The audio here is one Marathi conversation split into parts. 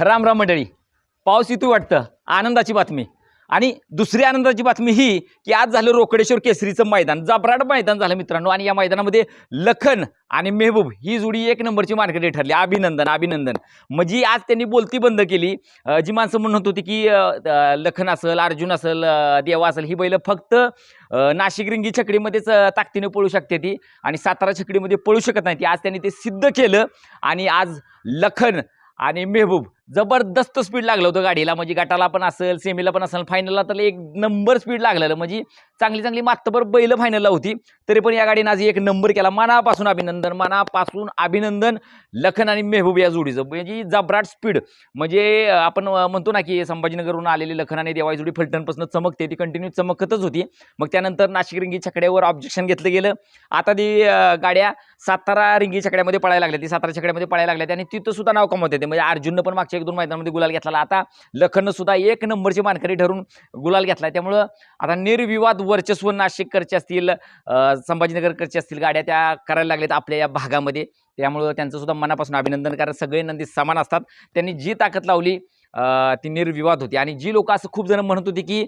राम राम मंडळी. पाऊस इथू वाटतं आनंदाची बातमी. आणि दुसरी आनंदाची बातमी ही की आज झालं रोकडेश्वर केसरीचं मैदान. जबराट मैदान झालं मित्रांनो आणि या मैदानामध्ये लखन आणि मेहबूब ही जोडी एक नंबरची मार्केट ठरली. अभिनंदन अभिनंदन. म्हणजे आज त्यांनी बोलती बंद केली. जी माणसं म्हणत होती की लखन असेल अर्जुन असेल देवा असेल ही बैलं फक्त नाशिक रिंगी छकडीमध्येच ताकदीने पळू शकते ती. आणि सातारा छकडीमध्ये पळू शकत नाही ती. आज त्यांनी ते सिद्ध केलं. आणि आज लखन आणि मेहबूब जबरदस्त स्पीड लागलं होतं गाडीला. म्हणजे गटाला पण असेल सेमीला पण असेल फायनलला तर एक नंबर स्पीड लागलेलं. म्हणजे चांगली चांगली मातबर बैल फायनलला होती. तरी पण या गाडीनं आज एक नंबर केला. मनापासून अभिनंदन मनापासून अभिनंदन लखन आणि मेहबूब या जोडीचं. म्हणजे जबराट स्पीड म्हणजे आपण म्हणतो ना की संभाजीनगरहून आलेली लखन आणि देवाई जोडी फलटणपासून चमकते. ती कंटिन्यू चमकतच होती. मग त्यानंतर नाशिक रिंगी छकड्यावर ऑब्जेक्शन घेतलं गेलं. आता ती गाड्या सातारा रिंगी छकड्यामध्ये पळायला लागले. ती सातारा छकड्यामध्ये पळायला लागले आणि तिथं सुद्धा नाव कमवत येते म्हणजे अर्जुननं पण मागच्या एक दोन मैदानामध्ये गुलाल घेतला. आता लखननं सुद्धा एक नंबरची मानकरी ठरून गुलाल घेतला त्यामुळं आता निर्विवाद वर्चस्व नाशिककरचे असतील संभाजीनगरकरचे असतील गाड्या त्या करायला लागल्यात आपल्या या भागामध्ये. त्यामुळं त्यांचं सुद्धा मनापासून अभिनंदन. कारण सगळे नंदी समान असतात. त्यांनी जी ताकद लावली ती निर्विवाद होती. आणि जी लोक असं खूप जण म्हणत होती की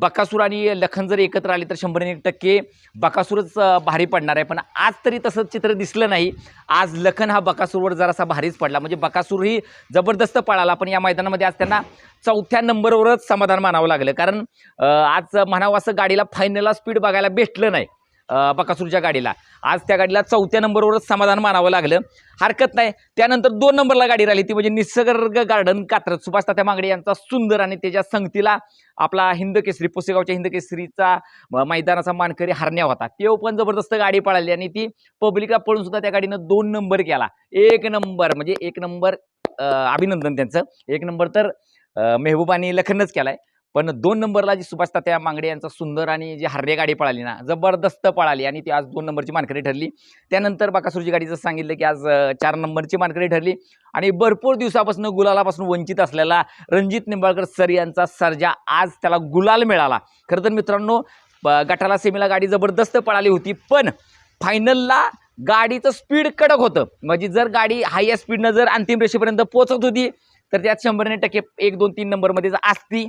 बकासूर आणि लखन जर एकत्र आले तर शंभर एक टक्के बकासूरच भारी पडणार आहे. पण आज तरी तसं चित्र दिसलं नाही. आज लखन हा बकासूरवर जरासा भारीच पडला. म्हणजे बकासूरही जबरदस्त पळाला. पण या मैदानामध्ये आज त्यांना चौथ्या नंबरवरच समाधान मानावं लागलं. कारण आज म्हणावं असं गाडीला फायनलला स्पीड बघायला भेटलं नाही. बकासूरच्या गाडीला. आज त्या गाडीला चौथ्या नंबरवरच समाधान मानावं लागलं. हरकत नाही. त्यानंतर दोन नंबरला गाडी राहिली ती म्हणजे निसर्ग गार्डन कात्रज. सुभाष तात्या मांगडे यांचा सुंदर आणि त्याच्या संगतीला आपला हिंद केसरी पुसेगावच्या हिंद केसरीचा मैदानाचा मानकरी हरण्या होता. तो पण जबरदस्त गाडी पळाली आणि ती पब्लिकला पळून सुद्धा त्या गाडीनं दोन नंबर केला. एक नंबर म्हणजे एक नंबर अभिनंदन त्यांचं. एक नंबर तर मेहबूबानी लखनच केलाय. पण दोन नंबरला जी सुभाष तात्या मांगडे यांचा सुंदर आणि जी हर्रे गाडी पळाली ना जबरदस्त पळाली आणि ती आज दोन नंबरची मानकरी ठरली. त्यानंतर बाकासूरची गाडीचं सांगितलं की आज चार नंबरची मानकरी ठरली आणि भरपूर दिवसापासून गुलालापासून वंचित असलेला रणजित निंबाळकर सर यांचा सर्जा आज त्याला गुलाल मिळाला. खरं तर मित्रांनो गटाला सेमीला गाडी जबरदस्त पळाली होती पण फायनलला गाडीचं स्पीड कडक होतं. म्हणजे जर गाडी हाय स्पीडनं जर अंतिम रेषेपर्यंत पोचत होती तर त्यात शंभरने टक्के एक दोन तीन नंबरमध्ये असती.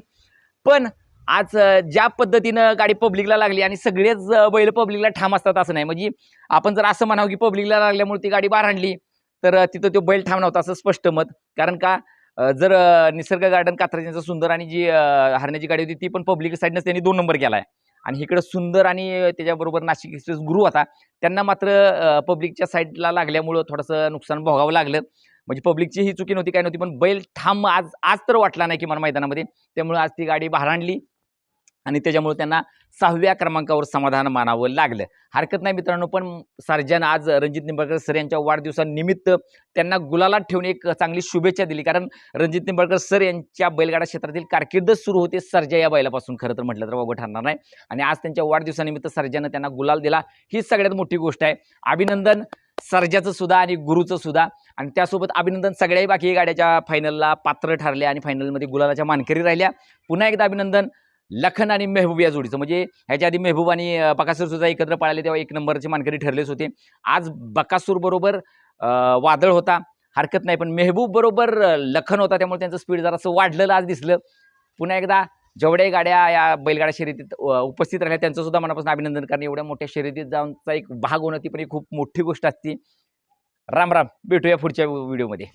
पण आज ज्या पद्धतीनं गाडी पब्लिकला लागली आणि सगळेच बैल पब्लिकला ठाम असतात असं नाही. म्हणजे आपण जर असं म्हणावं की पब्लिकला लागल्यामुळे ती गाडी बाहेर आणली तर तिथं तो बैल ठाम नव्हता असं स्पष्ट मत. कारण का जर निसर्ग गार्डन कात्रजांचं सुंदर आणि जी हरण्याची गाडी होती ती पण पब्लिक साईडनंच त्यांनी दोन नंबर केला आहे आणि इकडं सुंदर आणि त्याच्याबरोबर नाशिक एक्सप्रेस गुरु होता त्यांना मात्र पब्लिकच्या साईडला लागल्यामुळं थोडंसं नुकसान भोगावं लागलं. म्हणजे पब्लिकची ही चुकी नव्हती काय नव्हती पण बैल ठाम आज आज तर वाटला नाही किमान मैदानामध्ये. त्यामुळे आज ती गाडी बाहेर आणली आणि त्याच्यामुळे त्यांना सहाव्या क्रमांकावर समाधान मानावं लागलं. हरकत नाही मित्रांनो पण सर्जन आज रणजित निंबाळकर सर यांच्या वाढदिवसानिमित्त त्यांना गुलालात ठेवून एक चांगली शुभेच्छा दिली. कारण रणजित निंबाळकर सर यांच्या बैलगाडा क्षेत्रातील कारकीर्द सुरू होते सर्जा या बैलापासून. खरं तर म्हटलं तर बाबा ठरणार नाही. आणि आज त्यांच्या वाढदिवसानिमित्त सर्जानं त्यांना गुलाल दिला. ही सगळ्यात मोठी गोष्ट आहे. अभिनंदन सर्जाचं सुद्धा आणि गुरुचं सुद्धा. आणि त्यासोबत अभिनंदन सगळ्याही बाकी गाड्याच्या फायनलला पात्र ठरल्या आणि फायनलमध्ये गुलालाच्या मानकरी राहिल्या. पुन्हा एकदा अभिनंदन लखन आणि मेहबूब या जोडीचं. म्हणजे ह्याच्या आधी मेहबूब आणि बकासूरसुद्धा बकासूर सुद्धा एकत्र पाळले तेव्हा एक नंबरचे मानकरी ठरलेच होते. आज बकासूर बरोबर वादळ होता. हरकत नाही. पण मेहबूब बरोबर लखन होता. त्यामुळे त्यांचं स्पीड जरासं वाढलेलं आज दिसलं. पुन्हा एकदा जेवढ्या गाड्या या बैलगाड्या शर्यतीत उपस्थित राहिल्या त्यांचं सुद्धा मनापासून अभिनंदन करणे. एवढ्या मोठ्या शर्यतीत जाऊनचा एक भाग होणं ती पण एक खूप मोठी गोष्ट असते. राम राम. भेटूया पुढच्या व्हिडिओमध्ये.